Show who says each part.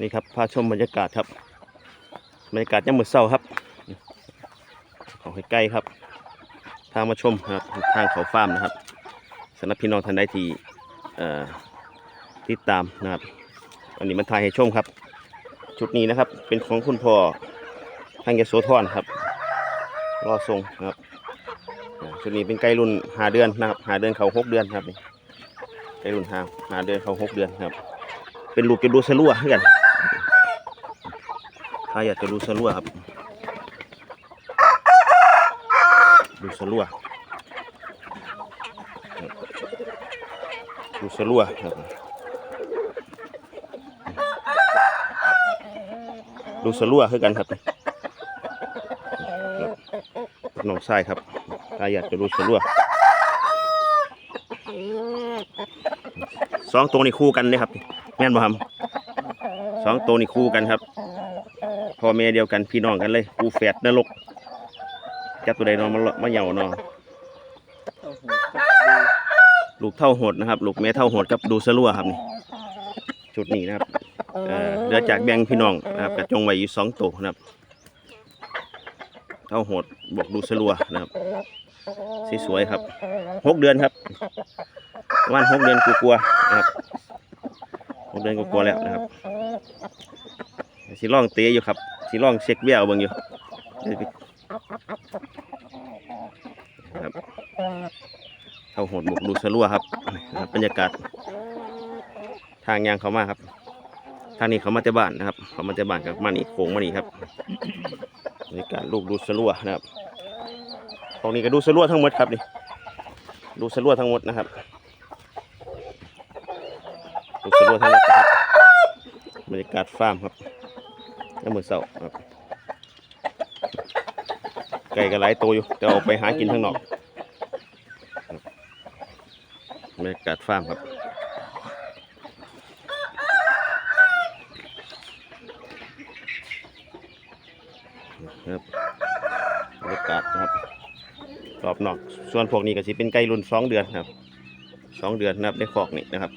Speaker 1: นี่ครับพาชมบรรยากาศครับ บรรยากาศยามมื้อเช้าครับขาให้ใกล้ครับ ทางมาชมครับทางเขาฟาร์มนะครับสำหรับพี่น้องท่านใดที่ติดตามนะครับวันนี้มันถ่ายให้ชมครับ ชุดนี้นะครับ เป็นของคุณพ่อทางยโสธรครับรอทรงนะครับชุดนี้เป็นไก่รุ่นหาเดือนนะครับหาเดือนเขาหกเดือนครับไก่รุ่นหาหาเดือนเขาหกเดือนครับ เป็นลูกจะดูสลัวเหมือนกัน ถ้าอยากจะดูสลัวครับ ดูสลัวดูสลัวครับดูสลัวคือกันครับน้องชายครับถ้าอยากจะดูสลัวสองตัวนี่คู่กันเลยครับ แม่นบ่ครับสองตัวนี่คู่กันครับ พ่อแม่เดียวกันพี่น้องกันเลยคู่แฝดนรกจับตัวใดนอนมามาเหย่านอนลูกเท่าโหดนะครับ ลูกแม่เท่าโหดกับดูสลัวครับนี่ชุดนี้นะครับเอ่อเหลือจากแบงพี่น้องนะครับกระจงไว้อยู่สองตัวนะครับ เท่าโหดบวกดูสลัวนะครับสีสวยครับหกเดือนครับประมาณหกเดือนกลัวๆนะครับหกเดือนกลัวๆแล้วนะครับ สีร่องเตะอยู่ครับสีร่องเช็คเบี้ยเอาเบิ่งอยู่ครับเข้าหดบุกดูสลัวครับบรรยากาศ ทางยางเขามาครับ ทางนี้เขามาแต่บ้านนะครับ เขามาแต่บ้านกับมานี่โค้งมานี่ครับบรรยากาศลูกดูสลัวนะครับตรงนี้ก็ดูสลัวทั้งหมดครับนี่ดูสลัวทั้งหมดนะครับดูสลัวทั้งหมดครับบรรยากาศฟาร์มครับ น้ำมือเสาครับไก่ก็หลายตัวอยู่แต่เอาไปหากินข้างนอกบรรยากาศฟาร์มครับครับบรรยากาศนะครับรอบนอก ส่วนพวกนี้ก็สิเป็นไก่รุ่นสองเดือนครับสองเดือนนะครับในคอกนี่นะครับ